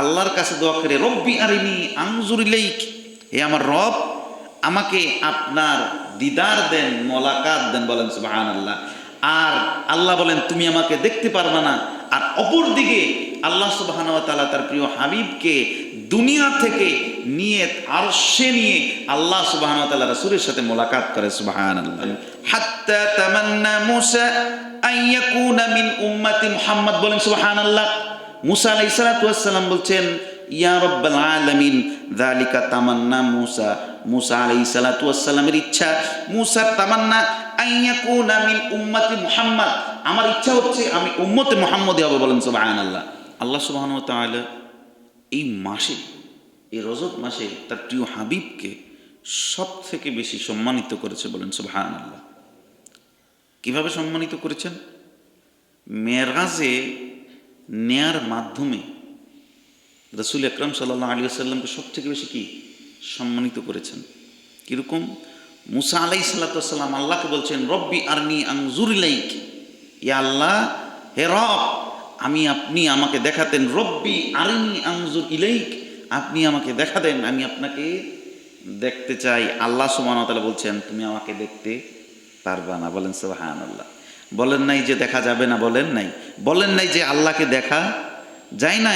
আল্লাহর কাছে দোয়া করে, রব্বি আরিনি আংজুরিলেইক এ আমার রব, আমাকে আপনার দিদার দেন, মোলাকাত দেন বলেন সুবাহান আল্লাহ আর আল্লাহ বলেন, তুমি আমাকে দেখতে পারবে না। আর অপর দিকে আল্লাহ সুবাহান তাআলা তার প্রিয় হাবিবকে দুনিয়া থেকে নিয়ে আর সে নিয়ে আল্লাহ সুবাহান তাআলা রাসূলের সাথে মোলাকাত করে সুবাহান আল্লাহ হাত্তা তামান্না মুসা আন ইয়াকুনা মিন উম্মতি মুহাম্মদ বলেন সুবাহান আল্লাহ মুসা আলাইহিস সালাতু ওয়াস সালাম বলছেন, ইয়া রব্বাল আলামিন, যালিকা তামান্না মুসা। মুসা আলাইহিস সালাতু ওয়াস সালামের ইচ্ছা, মুসার তামান্না আইয়াকুনা মিন উম্মতি মুহাম্মদ। আমার ইচ্ছা হচ্ছে আমি উম্মতে মুহাম্মদে হব বলেন, সুবহানাল্লাহ। আল্লাহ সুবহানাহু ওয়া তাআলা এই মাসে, এই রজত মাসে তার প্রিয় হাবিবকে সব থেকে বেশি সম্মানিত করেছে বলেন, সুবহানাল্লাহ। কীভাবে সম্মানিত করেছেন? মেরাজে নেয়ার মাধ্যমে রসুল আকরম সাল্লাহ আলী আসাল্লামকে সব থেকে বেশি কি সম্মানিত করেছেন? কীরকম? মুসা আলাই সাল্লাতাম আল্লাহকে বলছেন, রব্বি আরনি আংজুরিলাইক ইয়া আল্লাহ, হে রব, আমি আপনি আমাকে দেখাতেন, রব্বি আরনি আংজুর ইলাইক। আপনি আমাকে দেখাতেন, আমি আপনাকে দেখতে চাই। আল্লাহ সুমান বলছেন, তুমি আমাকে দেখতে পারবা না। বলেন সোহান আল্লাহ বলেন নাই যে দেখা যাবে না, বলেন নাই। বলেন নাই যে আল্লাহকে দেখা যায় না।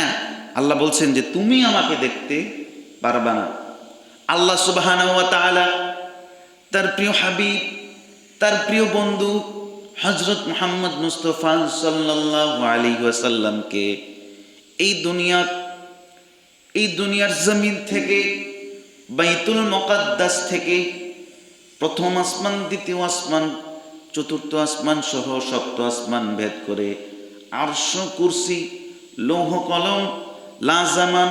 আল্লাহ বলছেন যে তুমি আমাকে দেখতে পারবা না। আল্লাহ সুবাহানা তার প্রিয় হাবিব, তার প্রিয় বন্ধু হজরত মোহাম্মদ মুস্তফা সাল্লাহ আলী ওয়াসাল্লামকে এই দুনিয়ার এই দুনিয়ার জমিন থেকে, বাইতুল মকাদ্দাস থেকে প্রথম আসমান, দ্বিতীয় আসমান চতুর্থ আসমান সহ সপ্ত আসমান ভেদ করে। আরশ, কুরসি, লৌহ কলম লাজামান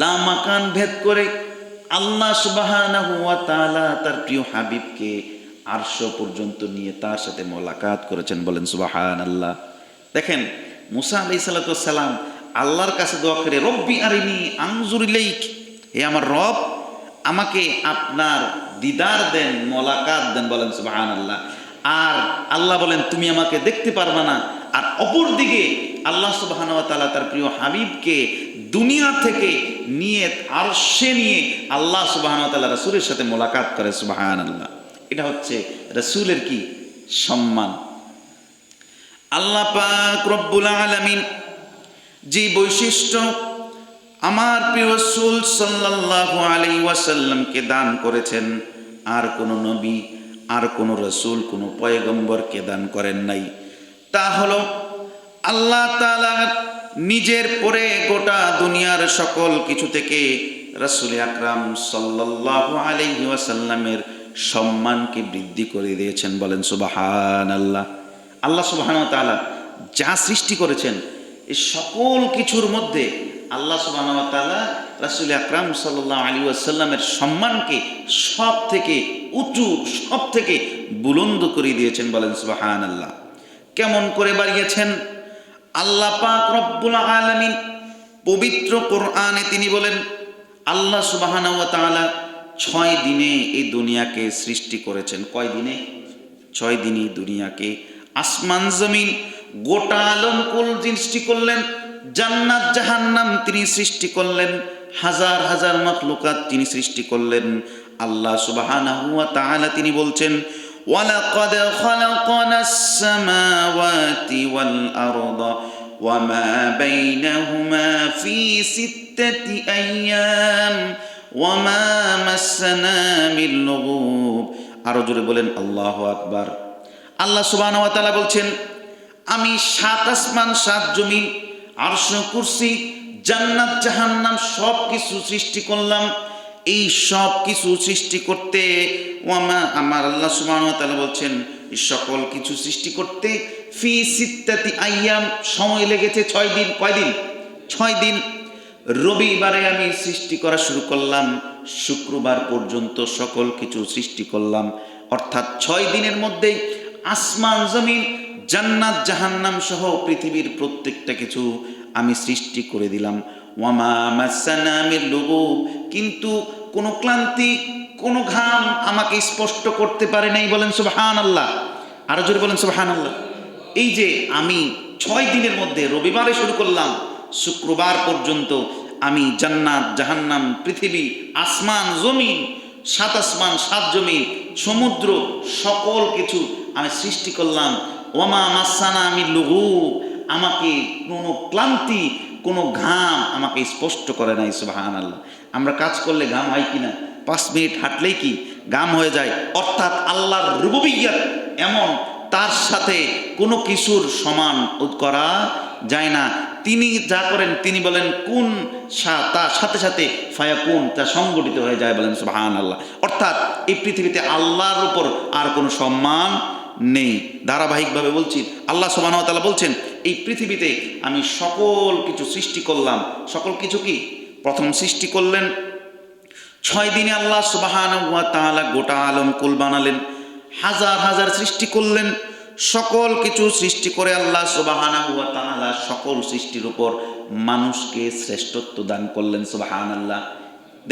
লামাকান ভেদ করে আল্লাহ সুবাহানাহু ওয়া তাআলা তার প্রিয় হাবিবকে আরশ পর্যন্ত নিয়ে তার সাথে মোলাকাত করেছেন বলেন সুবাহান আল্লাহ দেখেন, মুসা আলাইহিস সালাতু সালাম আল্লাহর কাছে দোয়া করে, রব্বি আরিনি আংজুরিলাইক হে আমার রব, আমাকে আপনার দিদার দেন, মোলাকাত দেন বলেন সুবাহান আল্লাহ আর আল্লাহ বলেন, তুমি আমাকে দেখতে পারবে না। আর অপর দিকে আল্লাহ সুবাহান তাআলা তার প্রিয় হাবিবকে দুনিয়া থেকে নিয়ে আর সে নিয়ে আল্লাহ সুবাহান তাআলা রাসূলের সাথে মোলাকাত করে সুবাহান আল্লাহ এটা হচ্ছে রাসূলের কি সম্মান। আল্লাহ পাক রব্বুল আলামিন যে বৈশিষ্ট্য আমার প্রিয় রসুল সাল্লাল্লাহু আলাইহি ওয়াসাল্লামকে দান করেছেন, আর কোনো নবী আর কোনো রসুল, কোনো পয়গম্বরকে দান করেন নাই। তা হলো, আল্লাহ তাআলা নিজের পরে গোটা দুনিয়ার সকল কিছু থেকে রসুল আকরাম সাল্লাল্লাহু আলাইহি ওয়াসাল্লামের সম্মানকে বৃদ্ধি করে দিয়েছেন, বলেন সুবাহান আল্লাহ আল্লাহ সুবহানাহু ওয়া তাআলা যা সৃষ্টি করেছেন এই সকল কিছুর মধ্যে আল্লাহ সুবহানাহু ওয়া তাআলা রাসূল আকরাম সাল্লাল্লাহু আলী ওয়াসাল্লামের সম্মানকে সব থেকে উঁচু সব থেকে বুলন্দ করে দিয়েছেন বলেন সুবাহান আল্লাহ কেমন করে বাড়িয়েছেন? আল্লাহ পাক রব্বুল আলামিন পবিত্র কোরআনে তিনি বলেন, আল্লাহ সুবহানাহু ওয়া তাআলা ছয় দিনে এই দুনিয়াকে সৃষ্টি করেছেন। কয় দিনে? ছয় দিনই দুনিয়াকে আসমান, জমিন, গোটা আলমকুল সৃষ্টি করলেন, জান্নাত, জাহান্নাম তিনি সৃষ্টি করলেন, হাজার হাজার মখলুকাত তিনি সৃষ্টি করলেন। আল্লাহ সুবহানাহু ওয়া তাআলা তিনি বলছেন ওয়ালাকাদ খালাকনাস সামাওয়াতি ওয়াল আরদা وما بينهما في ستة أيام وما مسنا من لغوب আরো জোরে বলেন আল্লাহ আকবার আল্লাহ সুবহানাহু ওয়া তাআলা বলছেন আমি সাত আসমান সাত জমিন আরশ কুরসি জান্নাত জাহান্নাম সব কিছু সৃষ্টি করলাম এই সব কিছু সৃষ্টি করতে ওয়ামা আমার আল্লাহ সুবহানাহু ওয়া তাআলা বলছেন সকল কিছু সৃষ্টি করতে ফি সিত্তাতি আইয়াম, সময় লেগেছে ছয় দিন। কয় দিন? ছয় দিন। রবিবারে আমি সৃষ্টি করা শুরু করলাম, শুক্রবার পর্যন্ত সকল কিছু সৃষ্টি করলাম। অর্থাৎ ছয় দিনের মধ্যে আসমান, জমিন, জান্নাত, জাহান্নাম সহ পৃথিবীর প্রত্যেকটা কিছু আমি সৃষ্টি করে দিলাম। ওয়ামা মাসানামির লুগু কিন্তু কোনো ক্লান্তি, কোনো ঘাম আমাকে স্পষ্ট করতে পারে নাই বলেন সুবহান আল্লাহ আরও জোরে বলেন সুবহান আল্লাহ এই যে আমি ছয় দিনের মধ্যে রবিবারে শুরু করলাম, শুক্রবার পর্যন্ত আমি জান্নাত, জাহান্নাম, পৃথিবী, আসমান, জমিন, সাত আসমান, সাত জমিন, সমুদ্র, সকল কিছু আমি সৃষ্টি করলাম। ওমা মাসানা আমি লঘু আমাকে কোনো ক্লান্তি, কোনো ঘাম আমাকে স্পষ্ট করে নাই সুবাহান আল্লাহ আমরা কাজ করলে ঘাম হয় কিনা পাঁচ মিনিট হাঁটলেই কি গাম হয়ে যায়? অর্থাৎ আল্লাহর রুববিজ্ঞান এমন, তার সাথে কোনো কিছুর সমান করা যায় না। তিনি যা করেন, তিনি বলেন, কোন তার সাথে সাথে ফায়া কোন তা সংগঠিত হয়ে যায় বলেন সুবাহান আল্লাহ অর্থাৎ এই পৃথিবীতে আল্লাহর উপর আর কোনো সম্মান নেই। ধারাবাহিকভাবে বলছি, আল্লাহ সুবাহতালা বলছেন, এই পৃথিবীতে আমি সকল কিছু সৃষ্টি করলাম। সকল কিছু কি? প্রথম সৃষ্টি করলেন। ছয় দিনে আল্লাহ সুবাহান গোটা আলম কুল বানালেন। হাজার হাজার সৃষ্টি করলেন। সকল কিছু সৃষ্টি করে আল্লাহ সুবাহানা হুয়া তাআলা সকল সৃষ্টির উপর মানুষকে শ্রেষ্ঠত্ব দান করলেন সুবাহান আল্লাহ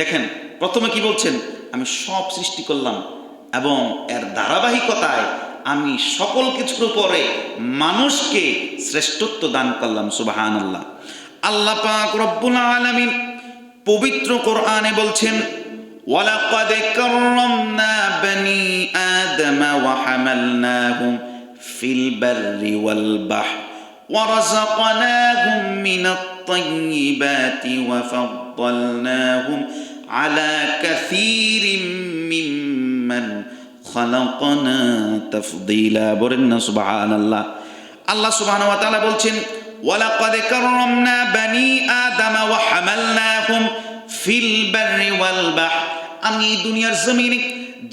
দেখেন, প্রথমে কি বলছেন? আমি সব সৃষ্টি করলাম এবং এর ধারাবাহিকতায় আমি সকল কিছুর উপরে মানুষকে শ্রেষ্ঠত্ব দান করলাম সুবাহান আল্লাহ আল্লাহ পাক রব্বুল আলামিন পবিত্র কোরআনে বলছেন ওয়ালাকাদ কাররামনা বনি আদম ওয়া হামালনাহুম ফিল বাররি ওয়াল বাহর ورزقناهم من الطيبات وفضلناهم على كثير ممن خلقنا تفضيلا বলেন সুবহান আল্লাহ আল্লাহ সুবহানাহু ওয়া তাআলা বলছেন ওয়ালাকাদ কাররামনা বনি আদম ওয়া হামালনাহুম ফিল বাররি ওয়াল বাহর আমি দুনিয়ার জমিনে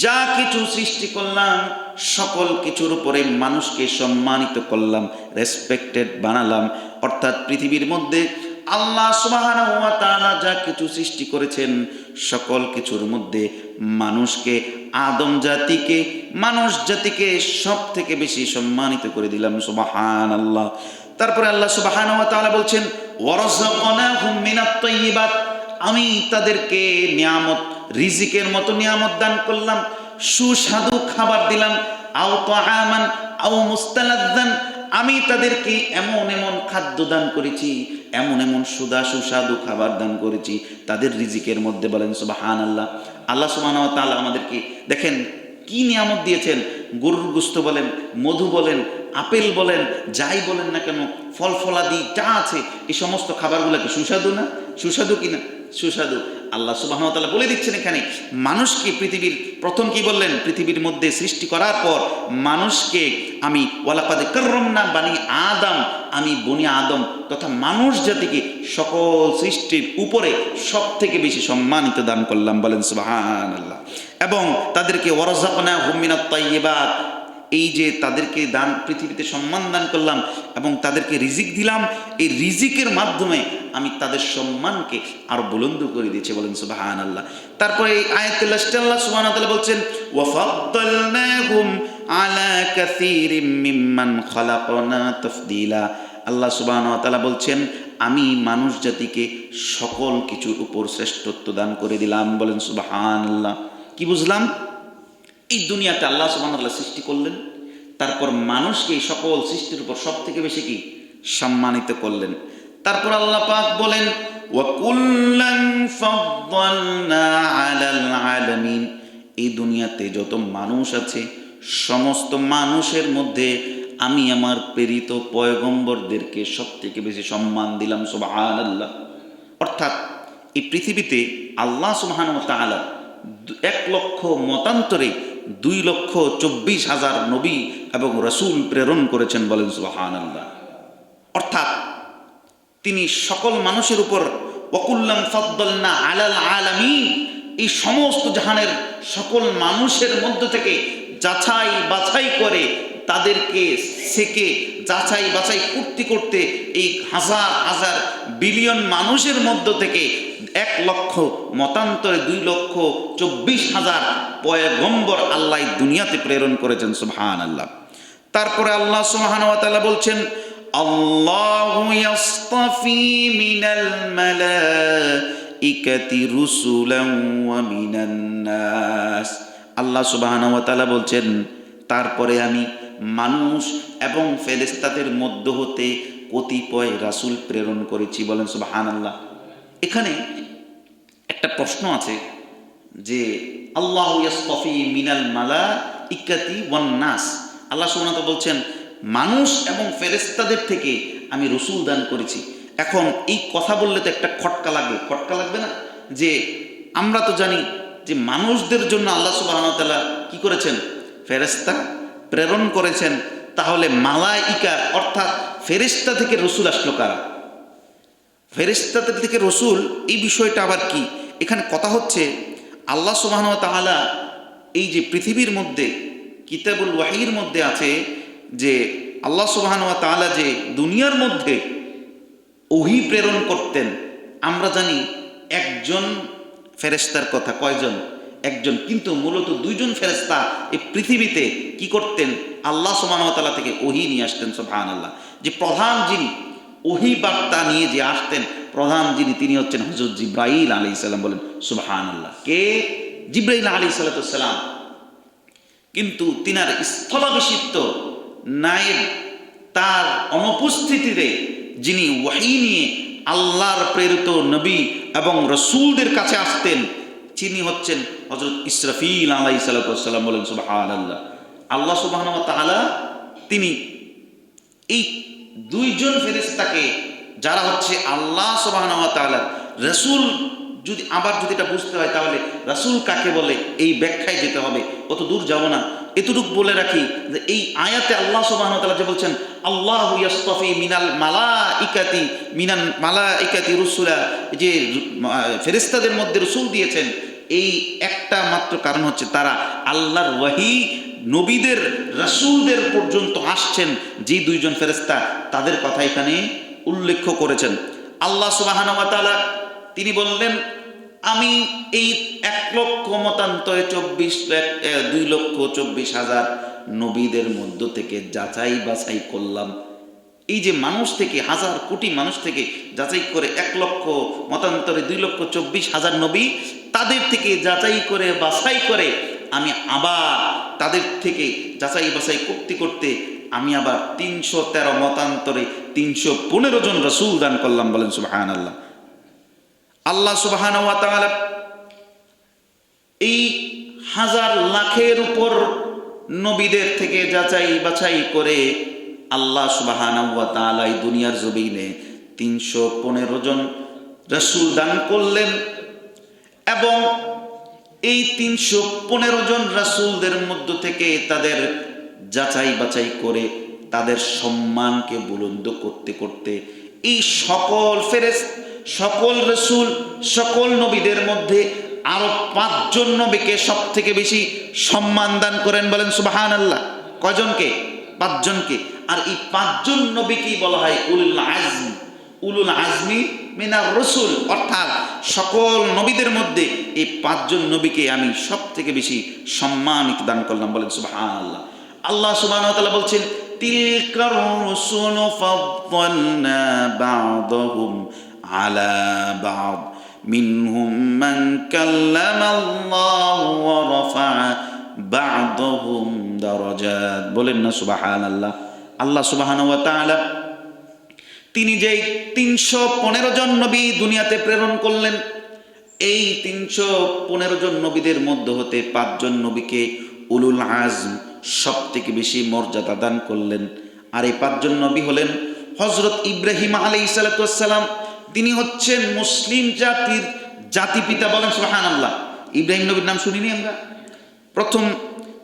যা কিছু সৃষ্টি করলাম, সকল কিছুর উপরে মানুষকে সম্মানিত করলাম রেসপেক্টেড বানালাম। অর্থাৎ পৃথিবীর মধ্যে আল্লাহ তাআলা যা কিছু সৃষ্টি করেছেন, সকল কিছুর মধ্যে মানুষকে, আদম জাতিকে, মানুষ জাতিকে সব থেকে বেশি সম্মানিত করে দিলাম, সুবহানাল্লাহ। তারপরে আল্লাহ তাআলা বলছেন আমি তাদেরকে নিয়ামত, রিজিকের মতো নিয়ামত দান করলাম, সুস্বাদু খাবার দিলাম, আও তাআমান, আও মুস্তালাদ্দান আমি তাদেরকে এমন এমন খাদ্য দান করেছি, এমন এমন সুদা সুস্বাদু খাবার দান করেছি, তাদের রিজিকের মধ্যে বলেন সুবাহান আল্লাহ আল্লাহ সুবাহ আমাদেরকে, দেখেন কি নিয়ামত দিয়েছেন? গরুর গুস্ত বলেন, মধু বলেন, আপেল বলেন, যাই বলেন না কেন, ফল ফলাদি যা আছে, এই সমস্ত খাবারগুলোকে সুস্বাদু না? সুস্বাদু কি না? সুস্বাদু। আল্লাহ সুবাহতাল্লাহ বলে দিচ্ছেন এখানে, মানুষকে পৃথিবীর, প্রথম কি বললেন? পৃথিবীর মধ্যে সৃষ্টি করার পর মানুষকে আমি ওয়ালাপাদে করম না বানি আদম, আমি বনি আদম তথা মানুষ জাতিকে সকল সৃষ্টির উপরে সব থেকে বেশি সম্মানিত দান করলাম বলেন সুবাহান আল্লাহ এবং তাদেরকে ওরজাকনা হুমিনাত তাইয়্যিবাত এই যে তাদেরকে দান, পৃথিবীতে সম্মান দান করলাম এবং তাদেরকে রিজিক দিলাম, এই রিজিকের মাধ্যমে আমি তাদের সম্মানকে আরও বুলন্দ করে দিয়েছে বলেন সুবাহান আল্লাহ তারপরে এই আয়াতুল্লাহ আল্লাহ ওয়া বলছেন, ওয়াফাদ্দালনাহুম আলা কাসীরিম মিম্মান আল্লাহ সুবহানাহু ওয়া তাআলা বলছেন, আমি মানুষ জাতিকে সকল কিছুর উপর শ্রেষ্ঠত্ব দান করে দিলাম বলেন সুবাহান আল্লাহ কি বুঝলাম? এই দুনিয়াতে আল্লাহ সুবহানাল্লাহ সৃষ্টি করলেন। তারপর মানুষকে এই সকল সৃষ্টির উপর সব থেকে বেশি কি? সম্মানিত করলেন। তারপর আল্লাহ পাক বলেন এই দুনিয়াতে যত মানুষ আছে, সমস্ত মানুষের মধ্যে আমি আমার প্রেরিত পয়গম্বরদেরকে সব থেকে বেশি সম্মান দিলাম, সুবহানাল্লাহ। অর্থাৎ, এই পৃথিবীতে আল্লাহ তাআলা এক লক্ষ মতান্তরে দুই লক্ষ চব্বিশ হাজার নবী এবং রসুল প্রেরণ করেছেন বলেন সুবাহান আল্লাহ অর্থাৎ তিনি সকল মানুষের উপর ওকুল্লাম ফদ্দলনা আলাল আলামী এই সমস্ত জাহানের সকল মানুষের মধ্য থেকে যাছাই বাছাই করে তাদেরকে সেকে যাচাই বাছাই করতে করতে এই হাজার হাজার বিলিয়ন মানুষের মধ্য থেকে এক লক্ষ, মতান্তরে দুই লক্ষ চব্বিশ হাজার পয়গম্বর আল্লাহ দুনিয়াতে প্রেরণ করেছেন সুবহান আল্লাহ তারপরে আল্লাহ সুবহান বলছেন, আল্লাহু তাআলা বলছেন, তারপরে আমি মানুষ এবং ফেরেশতাদের মধ্য হতে কতিপয় রাসূল প্রেরণ করেছি। বলেন সুবহানাল্লাহ। এখানে একটা প্রশ্ন আছে যে, আল্লাহ ইয়াস্তফি মিনাল মালা ইকাতি ওয়ান নাস। আল্লাহ ওয়া বলছেন, মানুষ এবং ফেরেশতাদের থেকে আমি রসুল দান করেছি। এখন এই কথা বললে তো একটা খটকা লাগবে। খটকা লাগবে না? যে, আমরা তো জানি যে মানুষদের জন্য আল্লাহ তাআলা কি করেছেন? ফেরেশতা প্রেরণ করেছেন, তাহলে মালাইকা অর্থাৎ ফেরেশতা থেকে রসুল আসলো কারা? ফেরেশতাদের থেকে রসুল, এই বিষয়টা আবার কি? এখানে কথা হচ্ছে, আল্লাহ সুবাহন তাআলা এই যে পৃথিবীর মধ্যে, কিতাবুল ওয়াহির মধ্যে আছে যে আল্লাহ সুবাহন তাআলা যে দুনিয়ার মধ্যে ওহি প্রেরণ করতেন, আমরা জানি একজন ফেরেস্তার কথা, কয়জন? একজন। কিন্তু মূলত দুইজন ফেরেস্তা এই পৃথিবীতে কি করতেন? আল্লাহ সুবাহতালা থেকে ওহি নিয়ে আসতেন সোহান আল্লাহ যে প্রধান যিনি ওহি বার্তা নিয়ে যে আসতেন, প্রধান যিনি, তিনি হচ্ছেন হজরত জিব্রাইল আলী সাল্লাম বলেন সুবহান আল্লাহ কে? জিব্রাইল আলী সাল্লাম কিন্তু তিনার স্থলাভিষিক্ত নায়েব, তার অনুপস্থিতিতে যিনি ওয়াহি নিয়ে আল্লাহর প্রেরিত নবী এবং রসুলদের কাছে আসতেন তিনি হচ্ছেন হজরত ইসরাফিল আলাই সাল্লাম বলেন সুবাহ আল্লাহ আল্লাহ সুবাহ তাহলা তিনি এই দুইজন ফেরেস্তাকে যারা হচ্ছে আল্লাহ সুবাহ রসুল যদি, আবার যদি এটা বুঝতে হয় তাহলে রাসূল কাকে বলে এই ব্যাখ্যায় যেতে হবে। অত দূর যাব না। এতটুকু বলে রাখি যে এই আয়াতে আল্লাহ সুবহানাহু ওয়া তাআলা যে বলছেন, আল্লাহ ইয়াস্তফি মিনাল মালাইকাতি, মিনান মালাইকাতি রুসুলা যে ফেরেশতাদের মধ্যে রসুল দিয়েছেন, এই একটা মাত্র কারণ হচ্ছে তারা আল্লাহর ওয়াহি নবীদের, রাসূলদের পর্যন্ত আসছেন, যে দুইজন ফেরেশতা তাদের কথা এখানে উল্লেখ করেছেন। আল্লাহ সুবহানাহু ওয়া তিনি বললেন আমি এই এক লক্ষ মতান্তরে চব্বিশ দুই লক্ষ চব্বিশ হাজার নবীদের মধ্য থেকে যাচাই বাছাই করলাম। এই যে মানুষ থেকে, হাজার কোটি মানুষ থেকে যাচাই করে এক লক্ষ মতান্তরে দুই লক্ষ চব্বিশ হাজার নবী, তাদের থেকে যাচাই করে, বাছাই করে আমি আবার তাদের থেকে যাচাই বাছাই করতে করতে আমি আবার তিনশো তেরো মতান্তরে তিনশো পনেরো জন রসুল দান করলাম বলেন সুবাহান আল্লাহ আল্লাহ সুবাহান এই হাজার লাখের উপর নবীদের থেকে যাচাই বাছাই করে আল্লাহ সুবাহান এই দুনিয়ার জমিনে তিনশো পনেরো জন রসুল দান করলেন এবং এই তিনশো পনেরো জন রাসূলদের মধ্য থেকে তাদের যাচাই বাছাই করে তাদের সম্মানকে বুলন্দ করতে করতে এই সকল ফেরেস সকল রসুল, সকল নবীদের মধ্যে আরও পাঁচজন নবীকে সব থেকে বেশি সম্মান দান করেন বলেন সুবাহান আল্লাহ কয়জনকে পাঁচজনকে। আর এই পাঁচজন নবীকেই বলা হয় উলুল আজম। উলুল আজমি মিনার রসুল। অর্থাৎ সকল নবীদের মধ্যে এই পাঁচজন নবীকে আমি সব থেকে বেশি সম্মানিত দান করলাম বলেন সুবাহান আল্লাহ আল্লাহ সুবহান বলছেন তিলকার রসুল বা'দ। মিনহুম মান কাল্লামা আল্লাহ ওয়া রাফা'a বা'দাহুম দারাজাত। বলেন না, সুবহানাল্লাহ। আল্লাহ ওয়া তাআলা তিনি যেই তিনশো পনেরো জন নবী দুনিয়াতে প্রেরণ করলেন, এই তিনশো পনেরো জন নবীদের মধ্য হতে পাঁচজন নবীকে উলুল আজম সব থেকে বেশি মর্যাদা দান করলেন। আর এই পাঁচজন নবী হলেন হজরত ইব্রাহিম আলী সালাতাম তিনি হচ্ছেন মুসলিম জাতির জাতি পিতা বলেন সুহান আল্লাহ ইব্রাহিম নবীর নাম শুনিনি আমরা? প্রথম,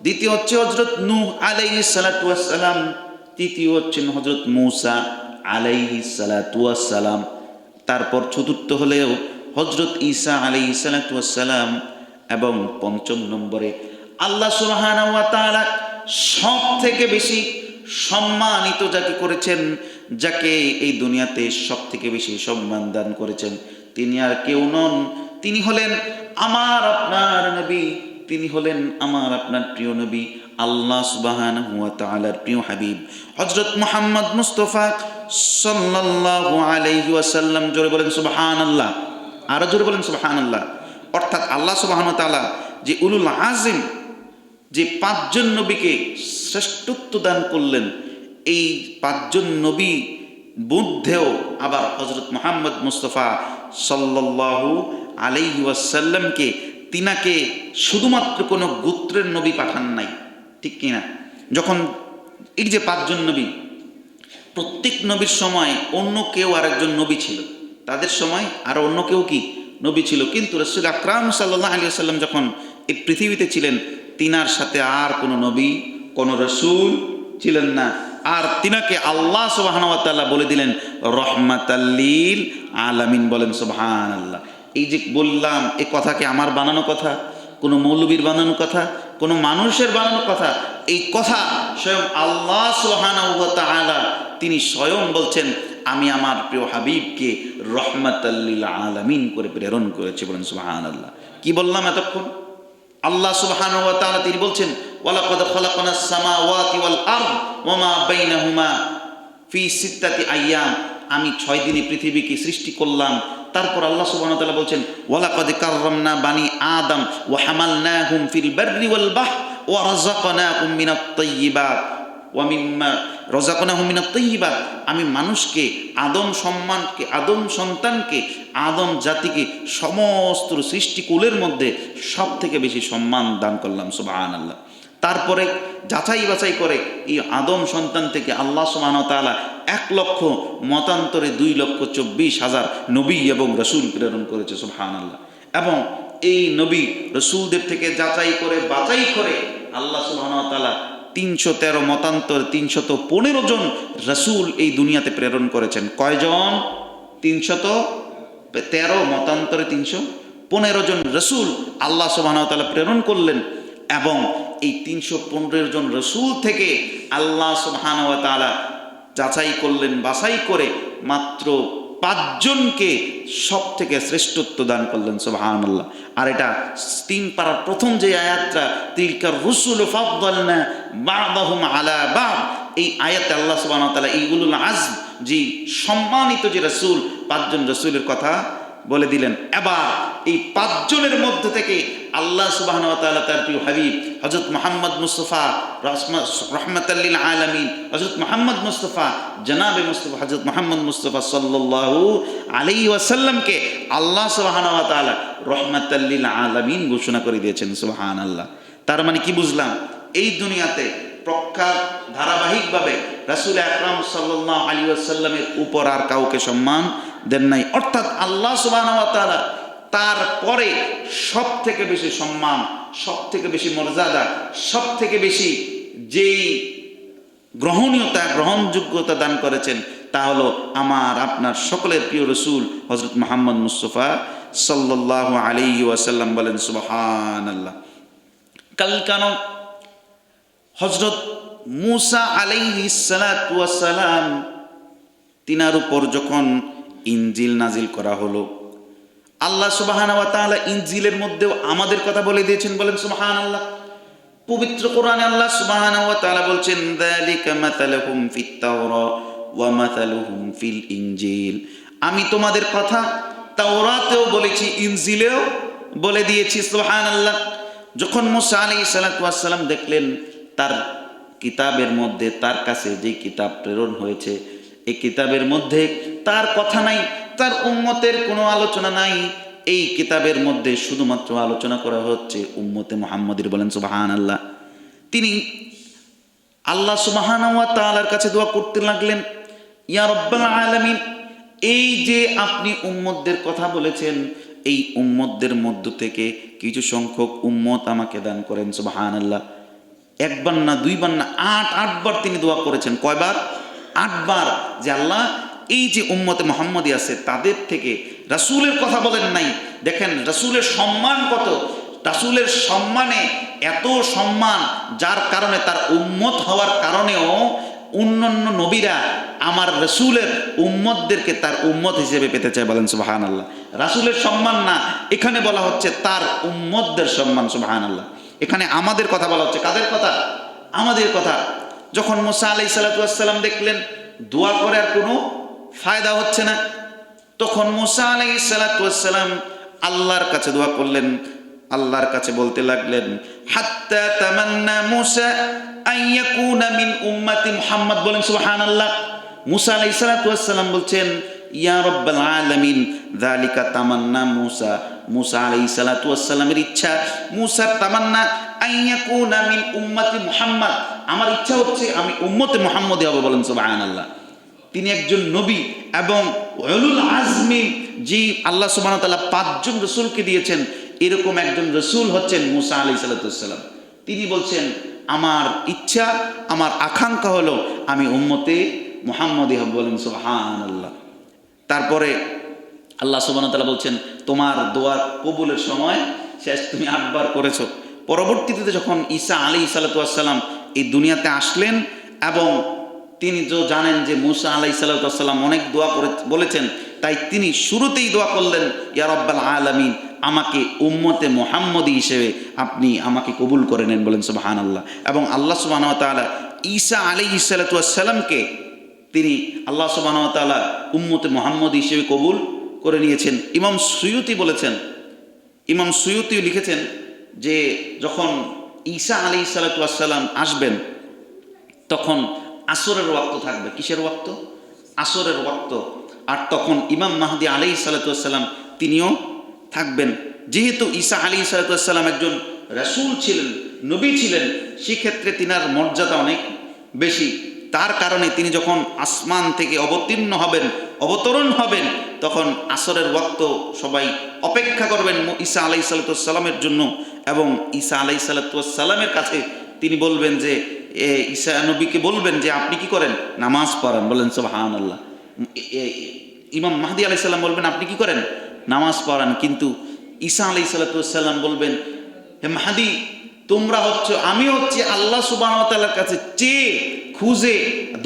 দ্বিতীয় হচ্ছে হজরত নূহ আলাই সালাতাম তৃতীয় হচ্ছেন হজরত মৌসা আলাইহি সালাতাম তারপর চতুর্থ হলেও হজরত ঈসা আলাইহি সালাতাম এবং পঞ্চম নম্বরে আল্লাহ তাআলা সব থেকে বেশি সম্মানিত যাকে করেছেন, যাকে এই দুনিয়াতে সব থেকে বেশি সম্মান দান করেছেন। তিনি আর কেউ নন। তিনি হলেন আমার আপনার নবী। তিনি হলেন আমার আপনার প্রিয় নবী। আল্লাহ সুবহানাহু ওয়া তাআলার প্রিয় হাবিব। হযরত মুহাম্মদ মুস্তাফা সাল্লাল্লাহু আলাইহি ওয়াসাল্লাম, জোরে বলেন সুবহানাল্লাহ। আরও জোরে বলেন সুবহানাল্লাহ। অর্থাৎ আল্লাহ সুবহানাহু ওয়া তাআলা যে উলুল আযম যে পাঁচজন নবীকে শ্রেষ্ঠত্ব দান করলেন, এই পাঁচজন নবী মধ্যেও আবার হজরত মোহাম্মদ মুস্তফা সাল্লাল্লাহু আলাইহি ওয়াসাল্লামকে, তিনাকে শুধুমাত্র কোনো গোত্রের নবী পাঠান নাই, ঠিক কিনা যখন এই যে পাঁচজন নবী, প্রত্যেক নবীর সময় অন্য কেউ আরেকজন নবী ছিল, তাদের সময় আর অন্য কেউ কি নবী ছিল? কিন্তু রসুল আকরাম সাল্লাহ আলী সাল্লাম যখন এই পৃথিবীতে ছিলেন তিনার সাথে আর কোনো নবী, কোনো রসুল ছিলেন না। আর তিনাকে আল্লাহ সুবাহানতাল্লাহ বলে দিলেন রহমাতাল্লিল আলামিন বলেন সুবাহান আল্লাহ এই যে বললাম, এ কথা কি আমার বানানো কথা? কোনো মৌলবীর বানানো কথা? কোনো মানুষের বানানো কথা? এই কথা স্বয়ং আল্লাহ সুহানা তিনি স্বয়ং বলছেন, আমি আমার প্রিয় হাবিবকে রহমাতাল্লিল আলামিন করে প্রেরণ করেছি বলেন সুবাহান আল্লাহ কি বললাম এতক্ষণ? আল্লাহ সুবহান ওয়া তাআলা তিনি বলছেন, ওয়ালাকাদ খালাকনাস সামাওয়াতি ওয়াল আরদ ওয়া মা বাইনাহুমা ফি সিত্তাতি আইয়াম। আমি ছয় দিনে পৃথিবীকে সৃষ্টি করলাম। তারপর আল্লাহ সুবহান ওয়া তাআলা বলছেন, ওয়ালাকাদ কাররামনা বানি আদম ওয়া হামালনাহুম ফিল বাররি ওয়াল বাহর ওয়া রাযাকনাহুম মিনাত তাইয়্যিবাত ওয়া মিম্মা রাযাকনাহুম মিনাত তাইয়্যিবাত আমি মানুষকে, আদম সম্মানকে, আদম সন্তানকে, আদম জাতিকে সমস্ত সৃষ্টিকুলের মধ্যে সব থেকে বেশি সম্মান দান করলাম সুবাহান আল্লাহ তারপরে যাচাই বাছাই করে এই আদম সন্তান থেকে আল্লাহ সুবহান তাআলা এক লক্ষ, মতান্তরে দুই লক্ষ চব্বিশ হাজার নবী এবং রসুল প্রেরণ করেছে সুবহান আল্লাহ এবং এই নবী, রসুলদের থেকে যাচাই করে বাছাই করে আল্লাহ সুবহান তাআলা তিনশো তেরো মতান্তর তিনশত পনেরো জন রসুল এই দুনিয়াতে প্রেরণ করেছেন। কয়জন? তিনশত তেরো মতান্তরে তিনশো পনেরো জন রসুল আল্লাহ সুবাহতালা প্রেরণ করলেন এবং এই তিনশো পনেরো জন রসুল থেকে আল্লাহ সুবাহানতালা যাচাই করলেন, বাছাই করে মাত্র পাঁচজনকে সব থেকে শ্রেষ্ঠত্ব দান করলেন সব আল্লাহ আর এটা তিন পাড়ার প্রথম যে আয়াতটা তিলকার রসুল আলা বা এই আয়াতে আল্লাহ সুবাহ তালা এইগুলুল আজম যে সম্মানিত যে রসুল, পাঁচজন রসুলের কথা বলে দিলেন। এবার এই পাঁচজনের মধ্যে থেকে আল্লাহ সুবাহন তাআলা তার প্রিয় হাবিব হজরত মোহাম্মদ মুস্তফা রহমতাল্লিল আলমিন হজরত মোহাম্মদ মুস্তফা, জনাবে মুস্তফা হজরত মোহাম্মদ মুস্তফা সাল্লাল্লাহু আলাইহি ওয়াসাল্লামকে আল্লাহ তাআলা রহমতাল্লিল আলমিন ঘোষণা করে দিয়েছেন সুবাহান আল্লাহ তার মানে কি বুঝলাম? এই দুনিয়াতে প্রখ্যাত ধারাবাহিকভাবে রাসুল আকরাম সাল্লাহ আলী আসাল্লামের উপর আর কাউকে সম্মান দেন নাই। অর্থাৎ আল্লাহ সুবাহ তারপরে সব থেকে বেশি সম্মান সব থেকে বেশি মর্যাদা সব থেকে বেশি যেই গ্রহণীয়তা, গ্রহণযোগ্যতা দান করেছেন, তা হলো আমার, আপনার সকলের প্রিয় রসুল হজরত মোহাম্মদ মুস্তফা সাল্লাহ আলী ওয়াসাল্লাম বলেন সুবাহান আল্লাহ কাল কেন হজরত মুসা আলাইহি সালাম তিনার উপর যখন ইঞ্জিল নাজিল করা হলো আল্লাহ সুবাহান তাআলা ইঞ্জিলের মধ্যেও আমাদের কথা বলে দিয়েছেন, বলেন সুবাহান আল্লাহ পবিত্র কোরআনে আল্লাহ সুবাহান বলছেন ফিল ইনজিল। আমি তোমাদের কথা তাওরাতেও বলেছি, ইনজিলেও বলে দিয়েছি সুবহান আল্লাহ যখন মুসা আলাইহিস সালাম দেখলেন তার কিতাবের মধ্যে, তার কাছে যে কিতাব প্রেরণ হয়েছে এই কিতাবের মধ্যে তার কথা নাই তার উম্মতের কোনো আলোচনা নাই। এই কিতাবের মধ্যে শুধুমাত্র আলোচনা করা হচ্ছে উম্মতে মোহাম্মদের বলেন সুবাহান আল্লাহ তিনি আল্লাহ সুবাহান তালার কাছে দোয়া করতে লাগলেন, ইয়া রব্বাল আলামিন, এই যে আপনি উম্মতদের কথা বলেছেন, এই উম্মতদের মধ্য থেকে কিছু সংখ্যক উম্মত আমাকে দান করেন সুবাহান আল্লাহ একবার না, দুইবার না, আট, আটবার তিনি দোয়া করেছেন। কয়বার? আটবার। যে আল্লাহ এই যে উম্মতে মোহাম্মদী আছে, তাদের থেকে রাসুলের কথা বলেন নাই। দেখেন, রাসুলের সম্মান কত? রাসুলের সম্মানে এত সম্মান যার কারণে তার উম্মত হওয়ার কারণেও অন্যান্য নবীরা আমার রসুলের উম্মতদেরকে তার উম্মত হিসেবে পেতে চায় বলেন সুবাহান আল্লাহ রাসুলের সম্মান না, এখানে বলা হচ্ছে তার উম্মতদের সম্মান সুবাহান আল্লাহ এখানে আমাদের কথা বলা হচ্ছে কাদের কথা? আমাদের কথা। যখন মোসা আলাই সাল্লাম দেখলেন, দোয়া করে আর কোনো ফায়দা হচ্ছে না। তখন মুসা আলাই সাল্লাম আল্লাহর কাছে দোয়া করলেন, আল্লাহর কাছে বলতে লাগলেন, হাত্তা তামান্না মুসা আইয়াকুনা মিন উম্মতি মুহাম্মদ। বলেন মুসা আলাইহিস সালাতু ওয়াসসালাম বলছেন, ইয়া রব্বাল আলামিন তামান্না মুসা। মুসা আলাইহিস সালাতু ওয়াসসালামের ইচ্ছা মুসার তামান্না আইয়াকুনা মিন উম্মতি মুহাম্মদ। আমার ইচ্ছা হচ্ছে আমি উম্মতে মুহাম্মদে হব, বলেন, সুবহানাল্লাহ। তিনি একজন নবী এবং উলুল আজমি যে আল্লাহ সুবহানাহু ওয়া তাআলা পাঁচজন রসুলকে দিয়েছেন, এরকম একজন রসুল হচ্ছেন মুসা আলাইহিস সালাম। তিনি বলছেন, আমার ইচ্ছা, আমার আকাঙ্ক্ষা হলো আমি উম্মতে মুহাম্মদী হব বলেন সুবহানাল্লাহ। তারপরে আল্লাহ সুবহানাহু ওয়া তাআলা বলছেন, তোমার দোয়ার কবুলের সময় শেষ, তুমি আটবার করেছ। পরবর্তীতে যখন ঈসা আলী সালাতাম এই দুনিয়াতে আসলেন এবং তিনি যে জানেন যে মুসা আলাই সাল্লাম অনেক দোয়া করে বলেছেন, তাই তিনি শুরুতেই দোয়া করলেন, ইয়া রব্বাল আলামিন, আমাকে উম্মতে মোহাম্মদী হিসেবে আপনি আমাকে কবুল করে নেন। বলেন সুবাহান আল্লাহ এবং আল্লাহ সুবাহ তাআলা ঈসা আলী সালাতামকে তিনি আল্লাহ সুবাহ তাআলা উম্মতে মোহাম্মদ হিসেবে কবুল করে নিয়েছেন। ইমাম সুয়ুতি বলেছেন, ইমাম সুয়ুতিও লিখেছেন যে যখন ঈসা আলী সালাতাম আসবেন, তখন আসরের ওয়াক্ত থাকবে। কিসের ওয়াক্ত? আসরের ওয়াক্ত। আর তখন ইমাম মাহদি আলী সালাতাম তিনিও থাকবেন। যেহেতু ঈসা আলী সালাতাম একজন রাসূল ছিলেন, নবী ছিলেন, সেক্ষেত্রে তিনার মর্যাদা অনেক বেশি। তার কারণে তিনি যখন আসমান থেকে অবতীর্ণ হবেন, অবতরণ হবেন, তখন আসরের ওয়াক্ত সবাই অপেক্ষা করবেন ঈসা আলাই সালাতামের জন্য এবং ঈসা আলাই সালাতামের কাছে তিনি বলবেন যে ঈসা নবীকে বলবেন যে, আপনি কি করেন? নামাজ পড়েন। বলেন সোহান আল্লাহ ইমাম মাহদি আলাই সাল্লাম বলবেন, আপনি কি করেন? নামাজ পড়ান। কিন্তু ঈসা আলাই সাল্লাতাম বলবেন, হে মাহাদি, তোমরা হচ্ছে, আমি হচ্ছে আল্লাহ সুবাহ তাল্লার কাছে চেয়ে খুঁজে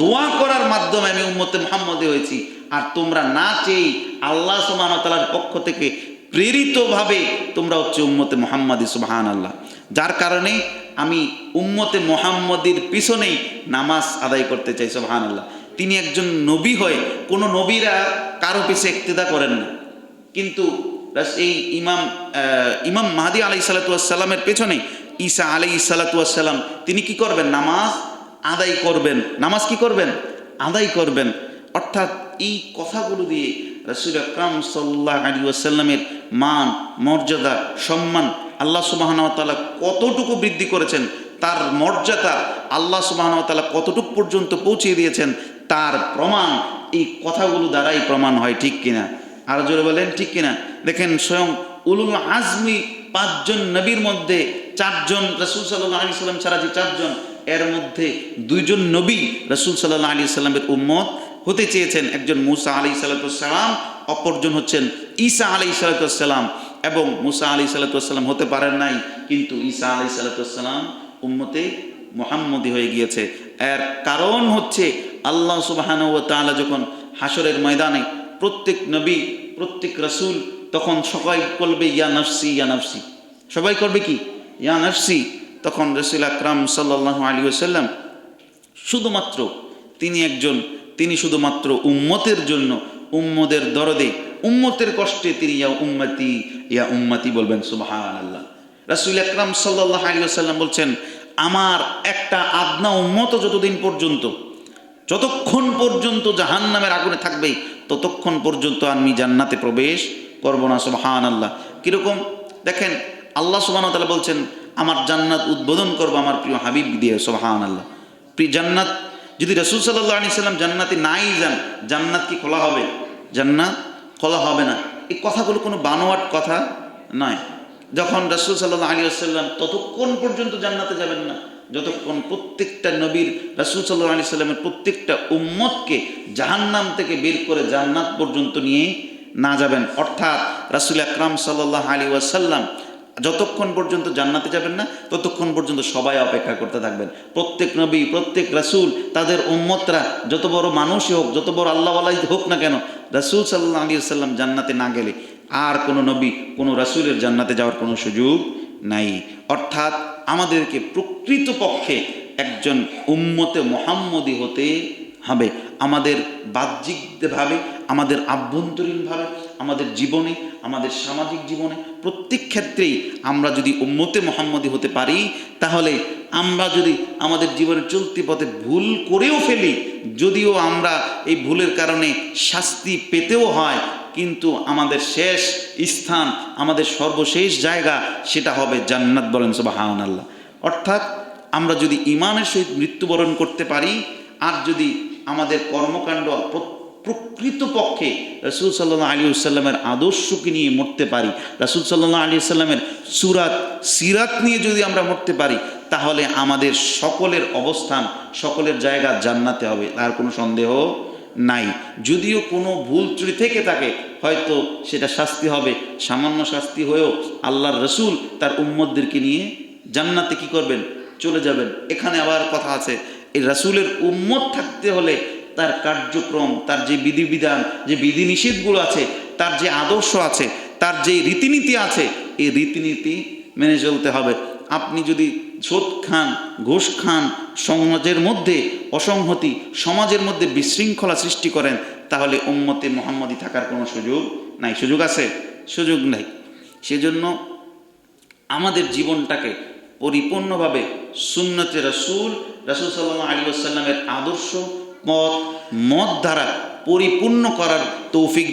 দোয়া করার মাধ্যমে আমি উম্মতে মোহাম্মদে হয়েছি। আর তোমরা না চেয়ে আল্লাহ সুবাহ তালার পক্ষ থেকে প্রেরিতভাবে তোমরা হচ্ছে উম্মতে মোহাম্মদী সুবাহান আল্লাহ যার কারণে আমি উম্মতে মোহাম্মদীর পিছনেই নামাজ আদায় করতে চাই সুবাহান আল্লাহ তিনি একজন নবী হয়ে কোনো নবীরা কারও পিছে ইক্তেদা করেন না। কিন্তু এই ইমাম ইমাম মাহাদি আলাই সালাতামের পেছনে ঈসা আলাই সালাতাম তিনি কি করবেন? নামাজ আদায় করবেন। নামাজ কি করবেন? আদায় করবেন। অর্থাৎ এই কথাগুলো দিয়ে রসুল আকরাম সাল্লাহ আলী আসাল্লামের মান, মর্যাদা, সম্মান আল্লাহ সুবাহনতালা কতটুকু বৃদ্ধি করেছেন, তার মর্যাদা আল্লাহ সুবাহনতালা কতটুকু পর্যন্ত পৌঁছিয়ে দিয়েছেন, তার প্রমাণ এই কথাগুলো দ্বারাই প্রমাণ হয়, ঠিক কিনা? আর জোরে বলেন, ঠিক কিনা? দেখেন স্বয়ং উলুল আজমি পাঁচজন নবীর মধ্যে চারজন রসুল সাল্লাহ আলি সাল্লাম ছাড়া যে চারজন, এর মধ্যে দুইজন নবী রসুল সাল্লাহ আলী সাল্লামের উম্মত হতে চেয়েছেন। একজন মুসা আলি সাল্লাতাম অপরজন হচ্ছেন ঈসা আলি সাল্লাতাম এবং মুসা আলি সাল্লাতাম হতে পারেন নাই, কিন্তু ঈসা আলি সাল্লাতাম উম্মতে মোহাম্মদী হয়ে গিয়েছে। এর কারণ হচ্ছে আল্লাহ সুবাহান ও তালা যখন হাসরের ময়দানে প্রত্যেক নবী, প্রত্যেক রসুল তখন সবাই করবে ইয়া নফসি ইয়া নফসি। সবাই করবে কি? ইয়া নফসি। তখন রসুল আকরাম সাল্লাহ আলী সাল্লাম শুধুমাত্র তিনি একজন, তিনি শুধুমাত্র উম্মতের জন্য, উম্মদের দরদে উম্মতের কষ্টে তিনি ইয়া উম্মতি ইয়া উম্মতি বলবেন সুবাহান আল্লাহ রাসুল আকরাম সাল্লাহ আলী সাল্লাম বলছেন, আমার একটা আদনা উম্মত যতদিন পর্যন্ত, যতক্ষণ পর্যন্ত জাহান নামের আগুনে থাকবে, ততক্ষণ পর্যন্ত আমি জান্নাতে প্রবেশ করব না সুবাহান আল্লাহ কীরকম? দেখেন, আল্লাহ সুবাহ তালা বলছেন, আমার জান্নাত উদ্বোধন করব আমার প্রিয় হাবিব দিয়ে সোহান আল্লাহ প্রিয় জান্নাত, যদি রসুল সাল্লাহ আলি সাল্লাম জান্নাতে নাই যান, জান্নাত কি খোলা হবে? জান্নাত খোলা হবে না। এই কথাগুলো কোনো বানোয়াট কথা নয়। যখন রসুল সাল্লাহ আলী আসাল্লাম ততক্ষণ পর্যন্ত জান্নাতে যাবেন না, যতক্ষণ প্রত্যেকটা নবীর রসুল সাল্লাহ আলি সাল্লামের প্রত্যেকটা উম্মতকে জাহান্নাম থেকে বের করে জান্নাত পর্যন্ত নিয়ে না যাবেন। অর্থাৎ রাসুল আকরাম সাল্লাহ আলী ওয়াসাল্লাম যতক্ষণ পর্যন্ত জান্নাতে যাবেন না, ততক্ষণ পর্যন্ত সবাই অপেক্ষা করতে থাকবেন। প্রত্যেক নবী, প্রত্যেক রাসুল, তাদের উম্মতরা, যত বড় মানুষই হোক, যত বড় আল্লাহওয়ালাই হোক না কেন, রাসুল সাল্লাহ আলী সাল্লাম জান্নাতে না গেলে আর কোনো নবী, কোনো রাসুলের জান্নাতে যাওয়ার কোনো সুযোগ নাই। অর্থাৎ আমাদেরকে প্রকৃতপক্ষে একজন উম্মতে মোহাম্মদী হতে হবে। আমাদের বাহ্যিকভাবে, আমাদের আভ্যন্তরীণভাবে আমাদের জীবনে, আমাদের সামাজিক জীবনে, প্রত্যেক ক্ষেত্রেই আমরা যদি উম্মতে মোহাম্মদী হতে পারি, তাহলে আমরা যদি আমাদের জীবনের চলতি পথে ভুল করেও ফেলি, যদিও আমরা এই ভুলের কারণে শাস্তি পেতেও হয়, কিন্তু আমাদের শেষ স্থান, আমাদের সর্বশেষ জায়গা সেটা হবে জান্নাত বলেন সুবাহান আল্লাহ অর্থাৎ আমরা যদি ইমানের সহিত মৃত্যুবরণ করতে পারি, আর যদি আমাদের কর্মকাণ্ড প্রকৃতপক্ষে রসুল সাল্লাহ আলী সাল্লামের আদর্শকে নিয়ে মরতে পারি, রসুল সাল্লাহ আলী সাল্লামের সুরাত, সিরাত নিয়ে যদি আমরা মরতে পারি, তাহলে আমাদের সকলের অবস্থান, সকলের জায়গা জান্নাতে হবে, তার কোনো সন্দেহ নাই। যদিও কোনো ভুল ত্রুটি থেকে থাকে, হয়তো সেটা শাস্তি হবে, সামান্য শাস্তি হয়েও আল্লাহর রসুল তার উম্মদদেরকে নিয়ে জান্নাতে কি করবেন? চলে যাবেন। এখানে আবার কথা আছে, এই রাসূলের উম্মত থাকতে হলে তার কার্যক্রম, তার যে বিধিবিধান, যে বিধিনিষেধগুলো আছে, তার যে আদর্শ আছে, তার যে রীতিনীতি আছে, এই রীতিনীতি মেনে চলতে হবে। আপনি যদি সোদ খান, ঘোষ খান, সমাজের মধ্যে অসংহতি, সমাজের মধ্যে বিশৃঙ্খলা সৃষ্টি করেন, তাহলে উম্মতে মোহাম্মদী থাকার কোনো সুযোগ নাই। সুযোগ আছে? সুযোগ নাই। সেজন্য আমাদের জীবনটাকে পরিপূর্ণভাবে সুন্নতে রসুল রসুল সাল্লাহ আলী আসাল্লামের আদর্শ মত মত দ্বারা পরিপূর্ণ করার তৌফিক